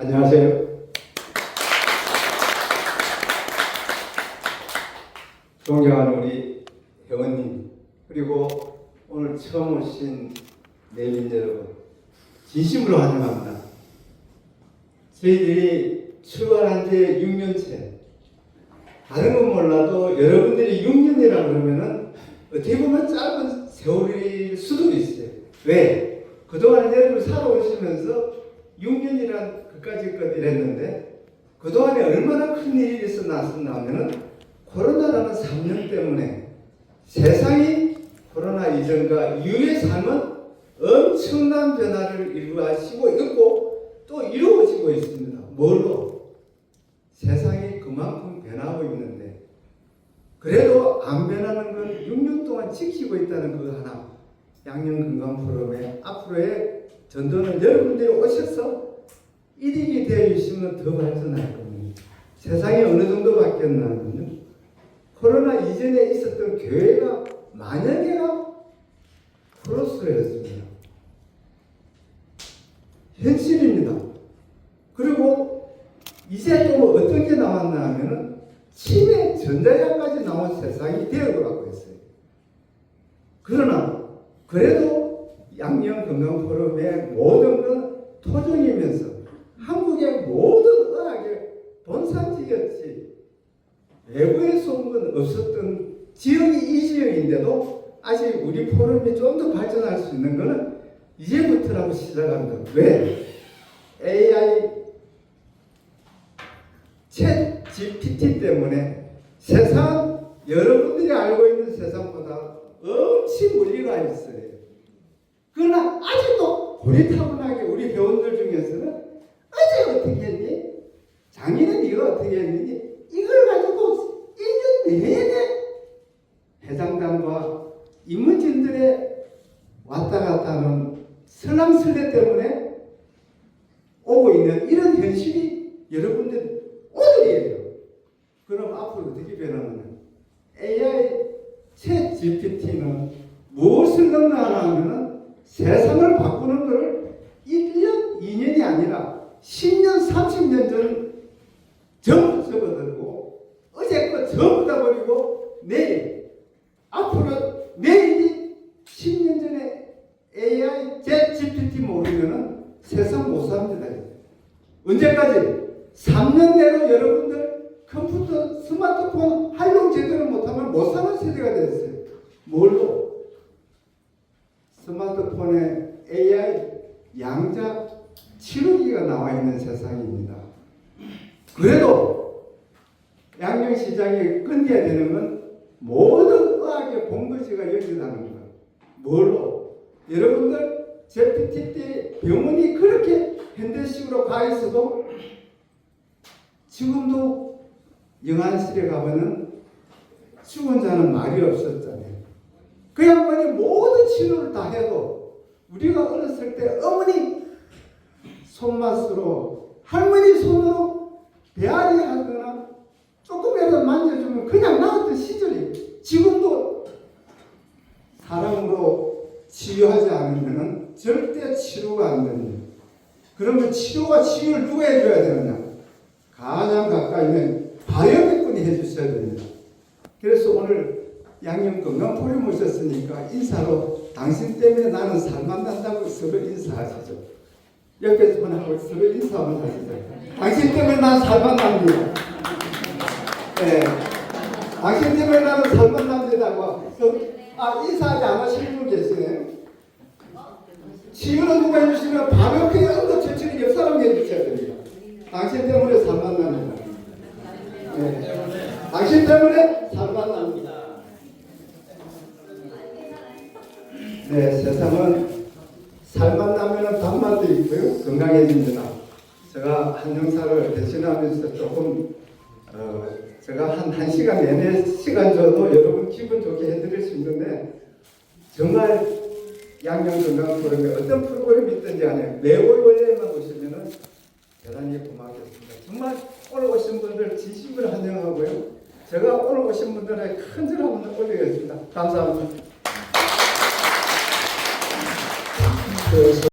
안녕하세요. 존경하는 우리 회원님 그리고 오늘 처음 오신 내빈 여러분 진심으로 환영합니다. 저희들이 출발한 지 6년째 다른 건 몰라도 여러분들이 6년이라 그러면은 어떻게 보면 짧은 세월일 수도 있어요. 왜? 그동안 여러분 살아오시면서 6년이란 그까지 것 이랬는데 그동안에 얼마나 큰 일이 있었나 하면은 코로나라는 3년 때문에 세상이 코로나 이전과 이후의 삶은 엄청난 변화를 일구하시고 있고 또 이루어지고 있습니다. 뭘로? 세상이 그만큼 변하고 있는데 그래도 안 변하는 건 6년 동안 지키고 있다는 그거 하나 양년 건강 프로그램의 앞으로의 전도는 여러분들이 오셔서 일익이 되어 주시면 더 발전할 겁니다. 세상이 어느 정도 바뀌었냐면요. 코로나 이전에 있었던 교회가 만여 개가 크로스였습니다. 현실입니다. 그리고 이제 또 어떤 게 나왔나 하면은 치매 전자약까지 나온 세상이 되어가고 있어요. 그러나 그래도 양령 건강 포럼의 모든 건 토종이면서 한국의 모든 의학의 본산지였지 외부에서 온 건 없었던 지역이 이 지역인데도 아직 우리 포럼이 좀 더 발전할 수 있는 거는 이제부터라고 시작합니다. 왜? AI 챗 GPT 때문에 세상 여러분들이 알고 있는 세상보다 엄청 물리가 있어요. 그러나 아직도 고리타분하게 우리 배원들 중에서는 어제 어떻게 했니? 장인은 이거 어떻게 했니? 이걸 가지고 1년 내내 해당단과 인문진들의 왔다 갔다 하는 설랑설레 때문에 오고 있는 이런 현실이 여러분들 오늘이에요. 그럼 앞으로 어떻게 변하느냐? AI 챗 GPT는 무엇을 넣나 하면은 세상을 바꾸는 것을 1년, 2년이 아니라 10년, 30년 전 전부 접어들고 어제 거 전부 다 버리고 내일 앞으로 내일이 10년 전에 AI 챗 GPT 모르면은 세상 못 삽니다. 언제까지? 3년 내로 여러분들 컴퓨터, 스마트폰 활용 제대로 못하면 못 사는 세대가 됐어요. 뭘로? 스마트폰에 AI 양자 치료기가 나와 있는 세상입니다. 그래도 양념시장이 끊겨야 되는 건 모든 의학의 본거지가 여기라는 거예요. 뭘로? 여러분들 제PT 때 병원이 그렇게 현대식으로 가 있어도 지금도 영안실에 가면은 죽은 자는 말이 없었잖아요. 그 양반이 모든 치료를 다 해도 우리가 어렸을 때 어머니 손맛으로 할머니 손으로 배앓이 하거나 조금이라도 만져주면 그냥 나았던 시절이 지금도 사랑으로 치유하지 않으면 절대 치료가 안 됩니다. 그러면 치료와 치유를 누가 해줘야 되느냐? 가장 가까이 있는 바이오백분이 해주셔야 됩니다. 그래서 오늘 양념 건강 포럼 오셨으니까 인사로 당신 때문에 나는 살만난다고 서로 인사하시죠. 옆에서만 하고 서로 인사만 하시죠. 당신 때문에 나는 살만납니다. 네. 당신 때문에 나는 살만납니다고. 아 인사하지 않으시는 분 계시네요. 치유는 누가 해주시면 바로 그 언더 처치는 옆 사람이 해주셔야 됩니다. 당신 때문에 살만납니다. 네. 당신 때문에 살만납니다. 네, 세상은 살만 나면은 밥만도 있고요, 건강해집니다. 제가 한영사를 대신하면서 조금, 어, 제가 한, 한 시간 내내 시간 줘도 여러분 기분 좋게 해드릴 수 있는데, 정말 양양 건강 프로그램에 어떤 프로그램이 있든지 간에 매월 월요일만 오시면은 대단히 고맙겠습니다. 정말 오늘 오신 분들 진심으로 환영하고요. 제가 오늘 오신 분들의 큰절 한번 올리겠습니다. 감사합니다. There is